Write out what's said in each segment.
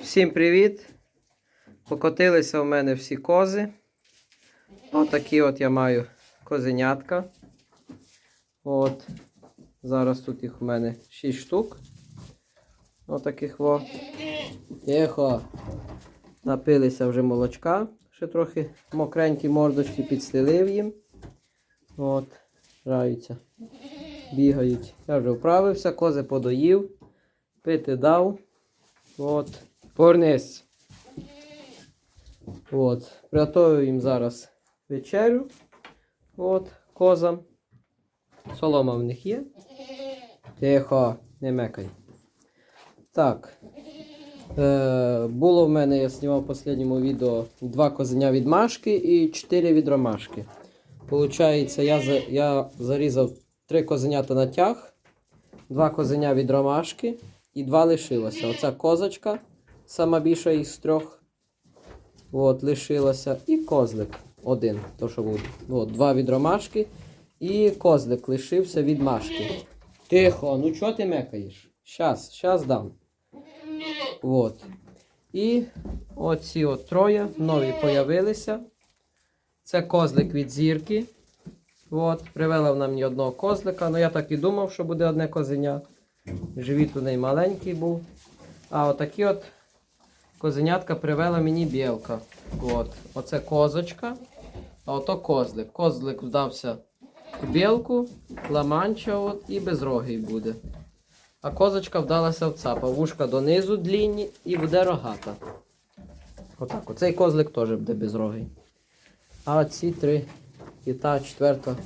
Всім привіт! Покотилися у мене всі кози. Отакі от я маю козенятка. От. Зараз тут їх у мене 6 штук. Отаких во. Тихо. Напилися вже молочка. Ще трохи мокренькі мордочки підстелив їм. От. Граються. Бігають. Я вже вправився, кози подоїв. Пити дав. От. Повернись. От. Приготую їм зараз вечерю. От, козам. Солома в них є. Тихо, не мекай. Так. Е, було в мене, я знімав в останньому відео два козеня від Машки і чотири від Ромашки. Получається, я, я зарізав три козенята на тяг, два козеня від Ромашки і два лишилося. Оця козочка, сама більша із трьох. От, лишилася. І козлик один, то що буде. От, два від ромашки. І козлик лишився від машки. Тихо, ну чого ти мекаєш? Щас, щас дам. От. І оці от троє нові появилися. Це козлик від зірки. От, привела вона мені одного козлика. Ну я так і думав, що буде одне козеня. Живіт у неї маленький був. А отакі от козенятка привела мені білка. От. Оце козочка, а ото козлик. Козлик вдався в білку, ламанча от, і безрогий буде. А козочка вдалася в цапа. Вушка донизу длінні і буде рогата. Отак. Оцей козлик теж буде безрогий. А ці три і та четверта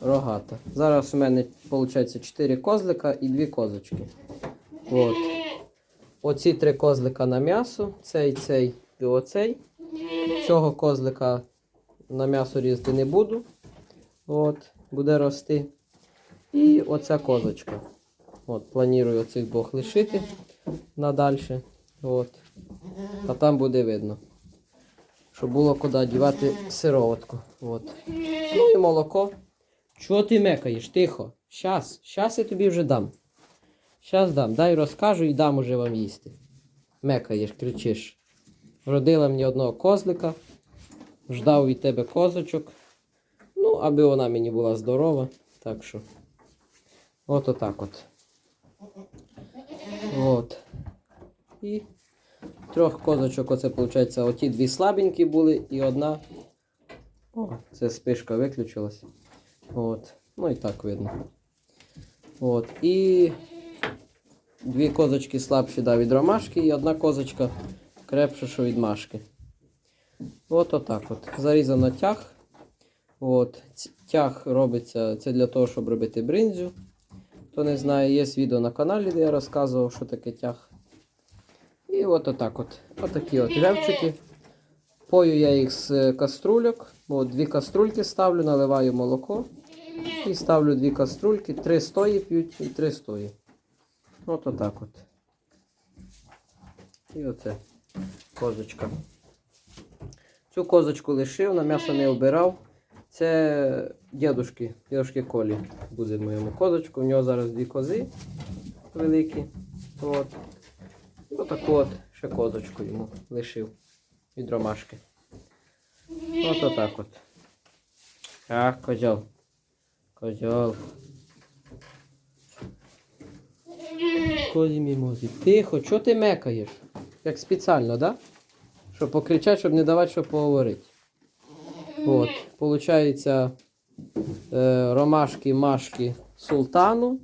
рогата. Зараз у мене виходить 4 козлика і 2 козочки. От. Оці три козлика на м'ясо, цей, цей і оцей. Цього козлика на м'ясо різати не буду. От, буде рости. І оця козочка. От, планую оцих двох лишити надальше. От. А там буде видно. Щоб було куди дівати сироватку. От. Ну і молоко. Чого ти мекаєш? Тихо. Щас, щас я тобі вже дам. Щас дам. Дай розкажу і дам уже вам їсти. Мекаєш, кричиш. Родила мені одного козлика. Ждав від тебе козочок. Ну, аби вона мені була здорова. Так що. От отак от. От. І трьох козочок, оце виходить, оті дві слабенькі були і одна. О, це спишка виключилась. От. Ну і так видно. От. І дві козочки слабші да, від ромашки і одна козочка крепша, що від машки. От отак от. Зарізано тяг. От. Тяг робиться це для того, щоб робити бринзю. Хто не знає, є відео на каналі, де я розказував, що таке тяг. І от отак от. Отакі от ревчики. Пою я їх з е, каструльок. От дві каструльки ставлю, наливаю молоко. І ставлю дві каструльки. Три стої п'ють і три стої. От отак от. І оце козочка. Цю козочку лишив, на м'ясо не обирав. Це дідушки, дідушки Колі буде моєму козочку. У нього зараз дві кози великі. От. І отаку от ще козочку йому лишив від ромашки. От отак от. Ах, козьол. Козьол. Козі мій мозі. Тихо, чого ти мекаєш? Як спеціально, да? Щоб покричати, щоб не давати, щоб поговорити. От, получається е, ромашки, машки султану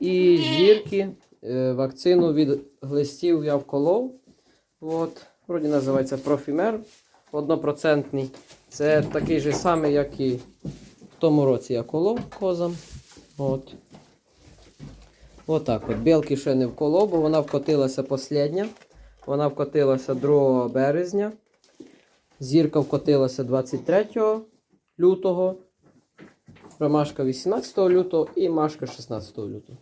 і зірки. Е, вакцину від глистів я вколов. От, вроді називається профімер однопроцентний. Це такий же самий, як і в тому році я колов козам. От. Отак от. Білки ще не вколов, бо вона вкотилася последня. Вона вкотилася 2 березня. Зірка вкотилася 23 лютого. Ромашка 18 лютого і Машка 16 лютого.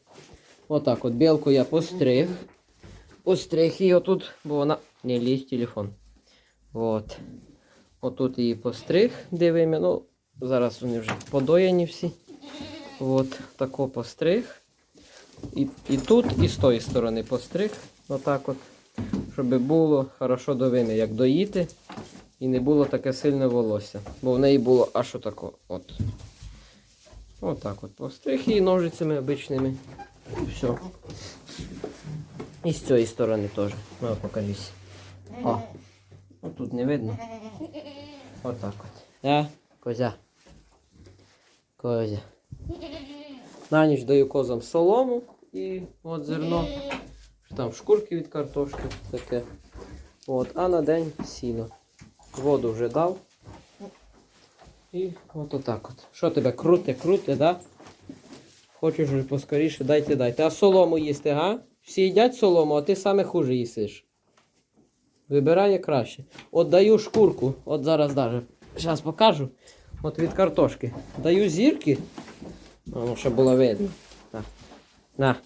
Отак от білку я постриг. Постриг її отут, бо вона. Не лізь телефон. От. Отут її постриг, дивимо. Ну, зараз вони вже подояні всі. От, тако постриг. І, і тут, і з тої сторони постриг. Отак от. щоб було хорошо до вини, як доїти, і не було таке сильне волосся. Бо в неї було аж отако. От. Отак от. Постриг її ножицями обичними. І все. І з цієї сторони теж. Ну, покажись. О. Ну, тут не видно. Отак от. Да? Козя. Козя. На ніч даю козам солому і от зерно. Там шкурки від картошки таке. От, а на день сіно. Воду вже дав. І от отак от. Що тебе круте, круте, да? Хочеш вже поскоріше, дайте, дайте. А солому їсти, га? Всі їдять солому, а ти саме хуже їсиш. Вибирає краще. От даю шкурку, от зараз даже. Зараз покажу. От від картошки. Даю зірки. А, Ну, щоб було видно. На. На.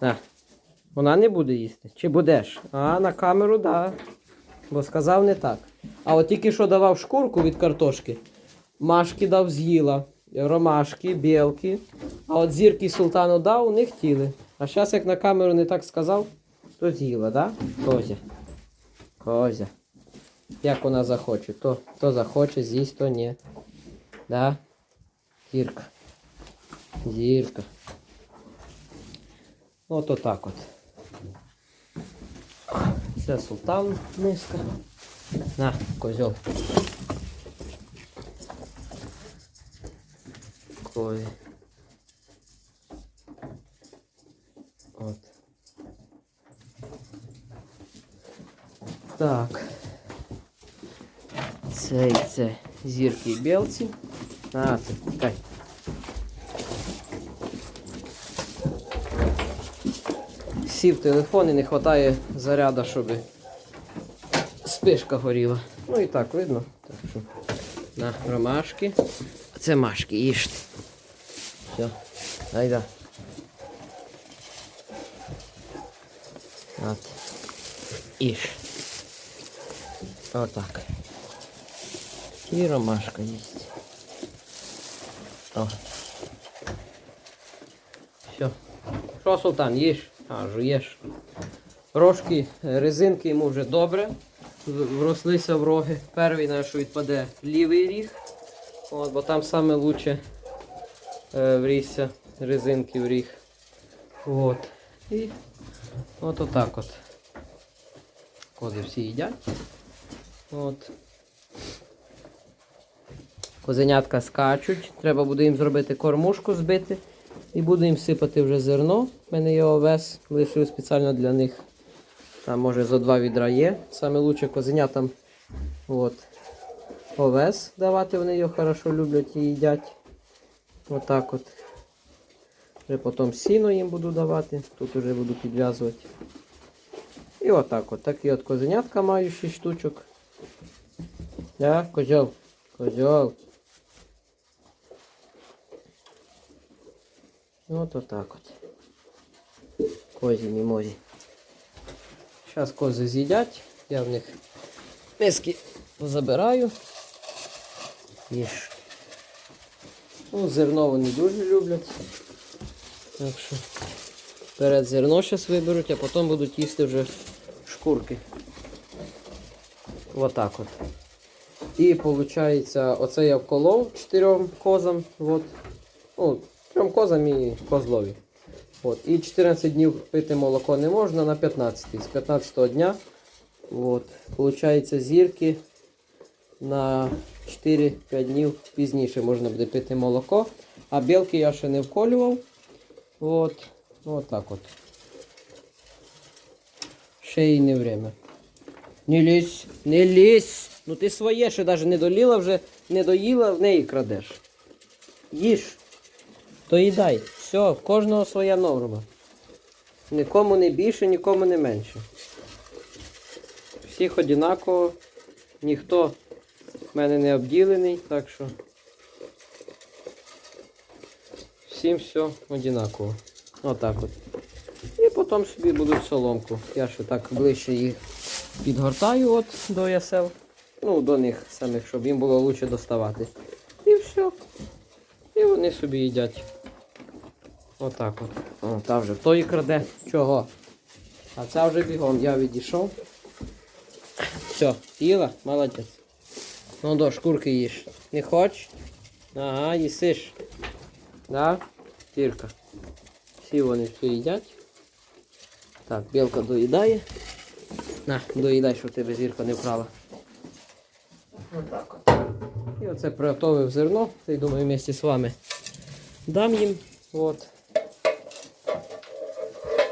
На. Вона не буде їсти. Чи будеш? А, на камеру, так. Да. Бо сказав не так. А от тільки що давав шкурку від картошки, машки дав з'їла, ромашки, білки. А от зірки султану дав, не хотіли. А зараз, як на камеру не так сказав, то з'їла? Да? Козя. Козя. Як вона захоче, то, то захоче, з'їсть, то ні. Да? Зірка. Зірка. От отак от. Це султан миска. На, козьол. Козі. От. Так. Це і це зірки і білці. А, це, чекай. Сів телефон і не вистачає заряду, щоб спишка горіла. Ну і так видно. Так що на ромашки. Це машки, їжте. Все, айда. От. Іж. Отак. І ромашка їсть. О. Все. Що, султан, їж? А, жуєш. Рожки, резинки йому вже добре. Врослися в роги. Перший наш відпаде лівий ріг. От, бо там саме лучше е, врісся резинки в ріг. От. І от отак от. Кози всі їдять. От. Козенятка скачуть. Треба буде їм зробити кормушку збити. І буду їм сипати вже зерно. У мене є овес, лишив спеціально для них. Там може зо два відра є. Саме лучше козенятам от, овес давати, вони його хорошо люблять і їдять. Отак от. Вже потім сіно їм буду давати. Тут вже буду підв'язувати. І отак от. Такі от козенятка маю 6 штучок. Да, козьол. Козьол. От отак от. Козі мімозі. Зараз кози з'їдять. Я в них миски позабираю. Їж. Ну, зерно вони дуже люблять. Так що перед зерно зараз виберуть, а потім будуть їсти вже шкурки. Отак от. І виходить, оце я вколов чотирьом козам. От. Ну, трьом козам і козлові. От. І 14 днів пити молоко не можна на 15. З 15 дня. От. Получається зірки на 4-5 днів пізніше можна буде пити молоко. А білки я ще не вколював. От. От так от. Ще й не время. Не лізь, не лізь. Ну ти своє ще навіть не доліла вже, не доїла, в неї крадеш. Їж. То їдай. Все, в кожного своя норма. Нікому не більше, нікому не менше. Всіх однаково. Ніхто в мене не обділений, так що всім все однаково. Отак от. І потім собі будуть соломку. Я ще так ближче їх підгортаю от до ясел. Ну, до них самих, щоб їм було краще доставати. І все. І вони собі їдять. Отак от. О, та вже той краде. Чого? А це вже бігом, я відійшов. Все, їла, молодець. Ну до, шкурки їж. Не хочеш? Ага, їсиш. Да? Тірка. Всі вони все їдять. Так, білка доїдає. На, доїдай, щоб тебе зірка не вкрала. Отак от. І оце приготовив зерно. Та думаю, вместе з вами дам їм. От.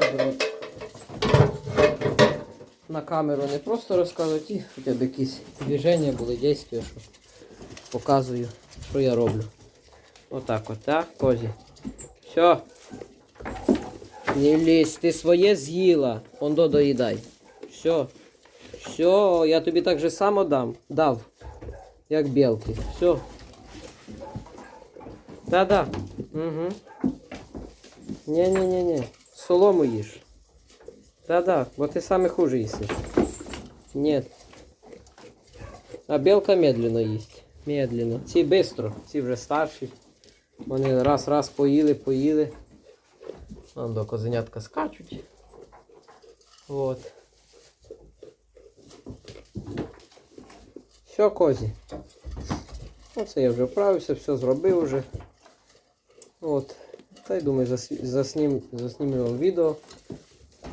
Щоб На камеру не просто розказувати, і хоча б якісь движення були, дії, що показую, що я роблю. Отак от, так, козі. Все. Не лізь, ти своє з'їла. Ондо доїдай. Все. Все, я тобі так же само дам. Дав. Як білки. Все. Да-да. Угу. Не-не-не-не. Солому їж. Да-да, бо ти саме хуже їсиш. Нет. А білка медленно їсть. Медленно. Ці бистро, ці вже старші. Вони раз-раз поїли, поїли. Вон до козенятка скачуть. Вот. Все, козі. Оце я вже вправився, все зробив вже. От. Та й думаю, заснім, заснімлю вам відео.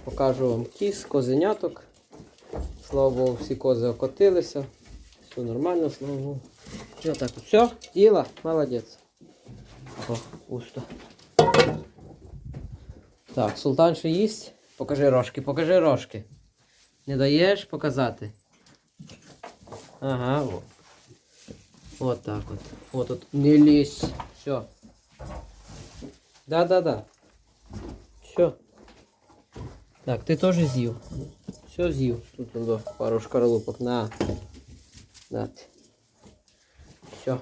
Покажу вам кіз, козеняток. Слава Богу, всі кози окотилися. Все нормально, слава Богу. І отак. Все, діла, молодець. О, пусто. Так, султан ще їсть. Покажи рожки, покажи рожки. Не даєш показати? Ага, о. Вот так вот. Вот тут не лезь. Все. Да-да-да. Все. Так, ти теж з'їв. Все з'їв. Тут воно пару шкарлупок. На. На. Все.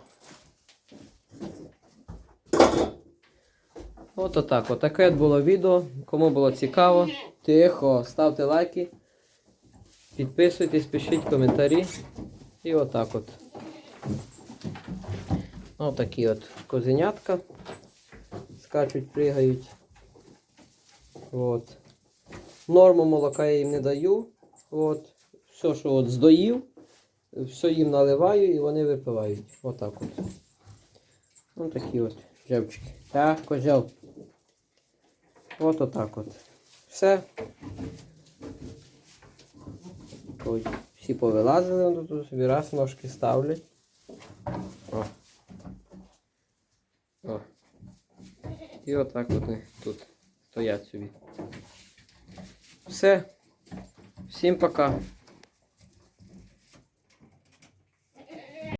От отак. Отаке от було відео. Кому було цікаво, тихо, ставте лайки. Підписуйтесь, пишіть коментарі. І отак от. Отакі от козенятка. Скачуть, пригають. От. Норму молока я їм не даю. От. Все, що от здоїв, все їм наливаю і вони випивають. Отак от. Ось такі от жевчики. Так, козел. От отак от. Все. Ой, Всі повилазили, тут собі раз ножки ставлять. О. О. І отак от вони тут стоять собі. Все. Всім пока.